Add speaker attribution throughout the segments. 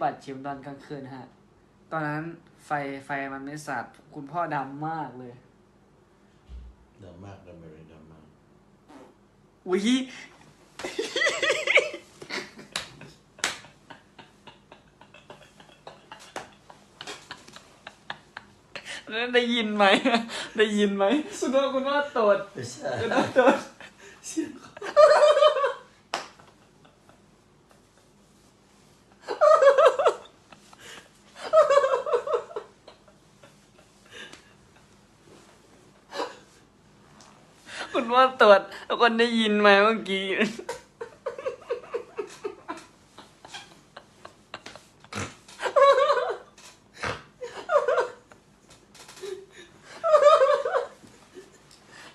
Speaker 1: ปัดชิมตอนกลางคืนฮะ ตอนนั้นไฟไฟมันไม่สาดคุณพ่อดำมากเลย
Speaker 2: ดำมากดำอะไรดำมาก
Speaker 1: อุ้ยนั่นได้ยินไหม ได้ยินไหม คุณพ่อคุณพ่อตด
Speaker 2: ไม่ใช่
Speaker 1: คุณพ่อตด
Speaker 2: เสียง
Speaker 1: คุณพ่อตดแล้วคนได้ยินไหมเมื่อกี้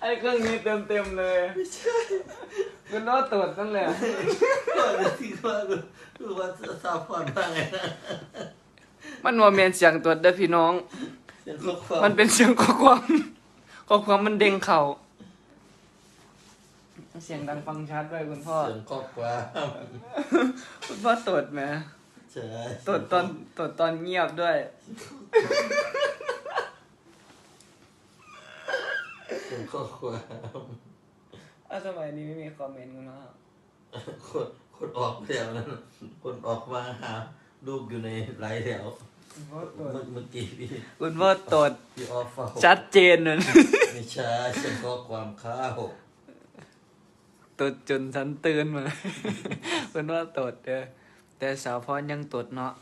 Speaker 1: ไอ้เครื่องนี้เต็มเต็มๆเลย
Speaker 2: ไม่ใช่
Speaker 1: คุณพ่อตดนั่นแหละ
Speaker 2: ก็เลยที่ว่าคือว่าจะทราบความว่าไงนะ
Speaker 1: มันว่าเมียนเสียงตดเด้อพี่น้อง
Speaker 2: เสียงข้อความ
Speaker 1: มันเป็นเสียงข้อความข้อความมันเด้งเข่า เสียงดังฟังชัดด้วยคุณพ่อ
Speaker 2: เสียงข้อความ
Speaker 1: คุณพ่อตดไหม
Speaker 2: ใช่
Speaker 1: ตดตอนตดตอนเงียบด้วย
Speaker 2: เสียงข้อความ
Speaker 1: อ้าวสมัยนี้ไม่มีคอมเมนต์กันมาก
Speaker 2: คนคนออกแถวนั้นคนออกมาหาลูกอยู่ในหลายแถว
Speaker 1: คุณพ่อต
Speaker 2: เมื่
Speaker 1: ด
Speaker 2: อเมื่อกี้พี่
Speaker 1: คุณพ่อตด
Speaker 2: พี่ออฟเฝ้า
Speaker 1: ชัดเจนเลย
Speaker 2: ไม่ใช่เสียงข้อความข้าว
Speaker 1: ตดจนฉันตื่นมา เพิ่นว่าตดเด้อแต่สาวพรยังตดเนาะ